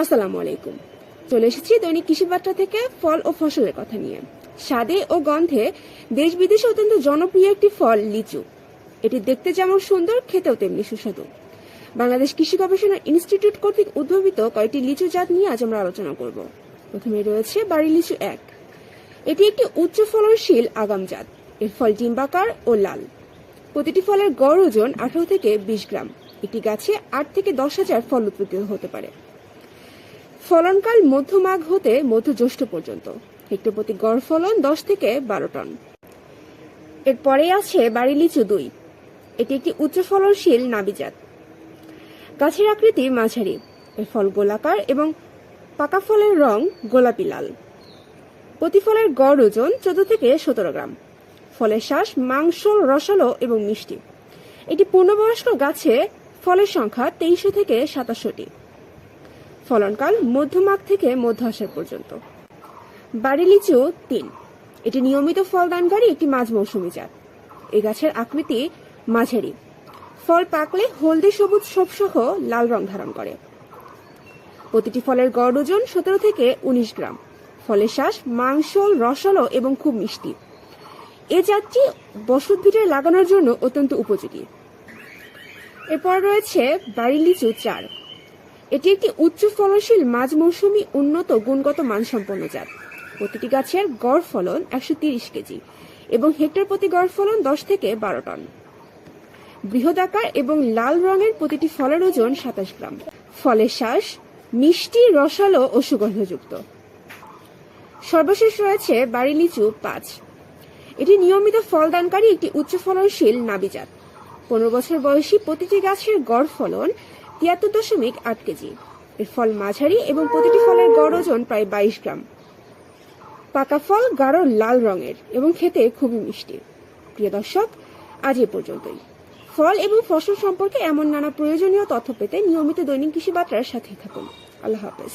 আসসালামু আলাইকুম। চলে এসেছি দৈনিক কৃষি বার্তা থেকে ফল ও ফসলের কথা নিয়ে। স্বাদে ও গন্ধে দেশ বিদেশে অত্যন্ত জনপ্রিয় একটি ফল, লিচু। এটি দেখতে যেমন সুন্দর, খেতেও তেমনি সুস্বাদু। বাংলাদেশ কৃষি গবেষণা ইনস্টিটিউট কর্তৃক উদ্ভাবিত কয়েকটি লিচু জাত নিয়ে আজ আমরা আলোচনা করব। প্রথমে রয়েছে বাড়ি লিচু এক। এটি একটি উচ্চ ফলনশীল আগাম জাত। এর ফল ডিম্বাকার ও লাল। প্রতিটি ফলের গড় ওজন আঠারো থেকে বিশ গ্রাম। একটি গাছে আট থেকে দশ হাজার ফল উৎপাদিত হতে পারে। ফলনকাল মধ্য মাঘ হতে মধ্য জ্যৈষ্ঠ পর্যন্ত। হেক্টর প্রতি গড় ফলন দশ থেকে বারো টন। এরপরে আছে বাড়ি লিচু দুই। এটি একটি উচ্চ ফলনশীল নাবিজাত গাছের আকৃতি মাঝারি। এর ফল গোলাকার এবং পাকা ফলের রং গোলাপি লাল। প্রতি ফলের গড় ওজন চোদ্দ থেকে সতেরো গ্রাম। ফলের শ্বাস মাংস রসালো এবং মিষ্টি। এটি পূর্ণবয়স্ক গাছে ফলের সংখ্যা তেইশশো থেকে সাতাশোটি ফলনকাল মধ্যমাগ থেকে মধ্য আষাঢ় পর্যন্ত। বাড়ি লিচু তিন। এটি নিয়মিত ফলদানকারী একটি মাঝ মৌসুমি জাত। এই গাছের আকৃতি মাঝারি। ফল পাকলে হলদে সবুজ সবসহ লাল রং ধারণ করে। প্রতিটি ফলের গড় ওজন সতেরো থেকে উনিশ গ্রাম। ফলের শ্বাস মাংস রসালো এবং খুব মিষ্টি। এ জাতটি বসত লাগানোর জন্য অত্যন্ত উপযোগী। এরপর রয়েছে বাড়ি লিচু চার। এটি একটি উচ্চ ফলনশীল মাঝ মৌসুমি উন্নত গুণগত মানসম্পন্ন জাত। প্রতিটি গাছের গড় ফলন একশো কেজি এবং হেক্টর প্রতি গড় ফলন দশ থেকে বারো টন। বৃহদাকার এবং লাল রঙের প্রতিটি ফলের ওজন সাতাশ গ্রাম। ফলের শ্বাস, মিষ্টি, রসালো ও সুগন্ধযুক্ত। সর্বশেষ রয়েছে বাড়ি লিচু পাঁচ। এটি নিয়মিত ফলদানকারী একটি উচ্চ ফলনশীল নাবিজাত। পনেরো বছর বয়সী প্রতিটি গাছের গড় ফলন তিয়াত্তর দশমিক আট কেজি। এর ফল মাঝারি এবং প্রতিটি ফলের গড় ওজন প্রায় বাইশ গ্রাম। পাকা ফল গাঢ় লাল রঙের এবং খেতে খুবই মিষ্টি। প্রিয় দর্শক, আজ এ পর্যন্তই। ফল এবং ফসল সম্পর্কে এমন নানা প্রয়োজনীয় তথ্য পেতে নিয়মিত দৈনিক কৃষি বার্তার সাথে থাকুন। আল্লাহ হাফেজ।